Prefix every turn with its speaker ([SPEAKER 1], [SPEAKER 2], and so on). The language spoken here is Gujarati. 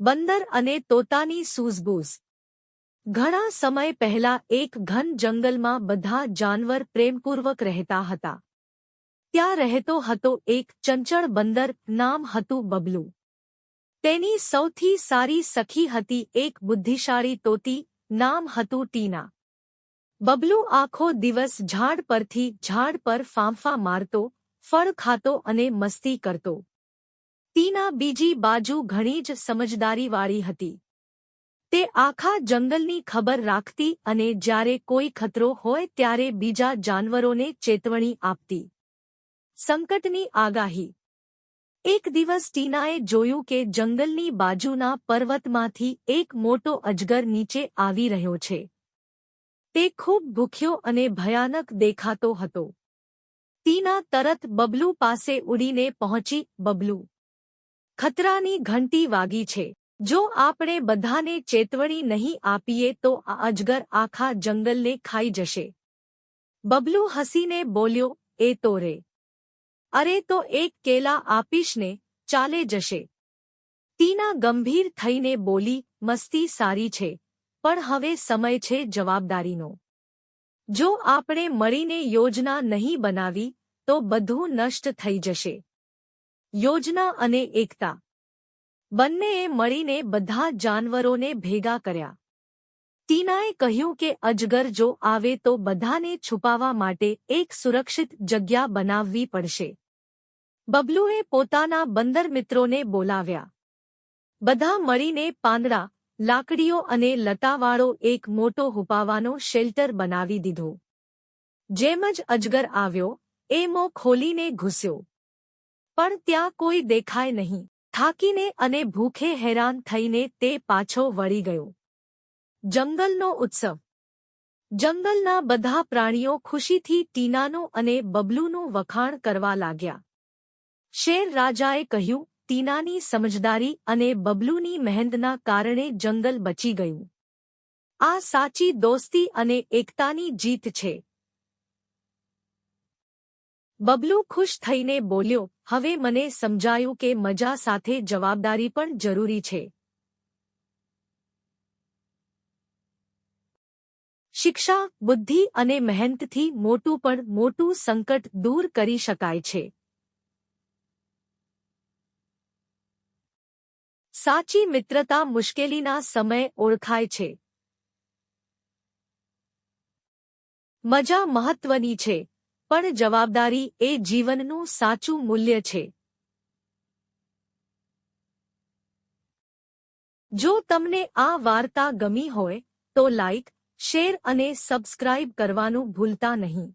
[SPEAKER 1] બંદર અને તોતાની સૂઝબૂઝ. ઘણા સમય પહેલા એક ઘન જંગલમાં બધા જાનવર પ્રેમપૂર્વક રહેતા હતા. ત્યાં રહેતો હતો એક ચંચળ બંદર, નામ હતું બબલુ. તેની સૌથી સારી સખી હતી એક બુદ્ધિશાળી તોતી, નામ હતું ટીના. બબલુ આખો દિવસ ઝાડ પરથી ઝાડ પર ફાંફા મારતો, ફળ ખાતો અને મસ્તી કરતો. ટીના બીજી બાજુ ઘણી જ સમજદારીવાળી હતી. તે આખા જંગલની ખબર રાખતી અને જ્યારે કોઈ ખતરો હોય ત્યારે બીજા જાનવરોને ચેતવણી આપતી. સંકટની આગાહી. એક દિવસ ટીનાએ જોયું કે જંગલની બાજુના પર્વતમાંથી એક મોટો અજગર નીચે આવી રહ્યો છે. તે ખૂબ ભૂખ્યો અને ભયાનક દેખાતો હતો. ટીના તરત બબલુ પાસે ઉડીને પહોંચી, બબલુ ખતરાની ઘંટી વાગી છે. જો આપણે બધાને ચેતવણી નહીં આપીએ તો આ અજગર આખા જંગલને ખાઈ જશે. બબલુ હસીને બોલ્યો, એ તો રે. અરે તો એક કેલા આપીશ ને ચાલે જશે. તીના ગંભીર થઈને બોલી, મસ્તી સારી છે, પણ હવે સમય છે જવાબદારીનો. જો આપણે મળીને યોજના નહીં બનાવી, તો બધું નષ્ટ થઈ જશે. યોજના અને એકતા. બંનેએ મળીને બધા જાનવરોને ભેગા કર્યા. ટીનાએ કહ્યું કે અજગર જો આવે તો બધાને છુપાવવા માટે એક સુરક્ષિત જગ્યા બનાવવી પડશે. બબલુએ પોતાના બંદર મિત્રોને બોલાવ્યા. બધા મળીને પાંદડા, લાકડીઓ અને લતાવાળો એક મોટો હુપાવાનો શેલ્ટર બનાવી દીધો. જેમ જ અજગર આવ્યો એ મો ખોલીને ઘૂસ્યો. પણ ત્યાં કોઈ દેખાય નહીં. થાકીને અને ભૂખે હેરાન થઈને તે પાછો વળી ગયો. જંગલનો ઉત્સવ. જંગલના બધા પ્રાણીઓ ખુશીથી ટીનાનો અને બબલુનું વખાણ કરવા લાગ્યા. શેર રાજાએ કહ્યું, ટીનાની સમજદારી અને બબલુની મહેનતના કારણે જંગલ બચી ગયું. આ સાચી દોસ્તી અને એકતાની જીત છે. બબલુ ખુશ થઈને બોલ્યો હવે મને સમજાયું કે મજા સાથે જવાબદારી પણ જરૂરી છે. શિક્ષા, બુદ્ધિ અને મહેનતથી મોટું પણ મોટું સંકટ દૂર કરી શકાય છે. સાચી મિત્રતા મુશ્કેલીના સમય ઓળખાય છે. મજા મહત્વની છે. પણ જવાબદારી એ જીવનનું સાચું મૂલ્ય છે. જો તમને આ વાર્તા ગમી હોય, તો લાઇક શેર અને સબસ્ક્રાઇબ કરવાનું ભૂલતા નહીં.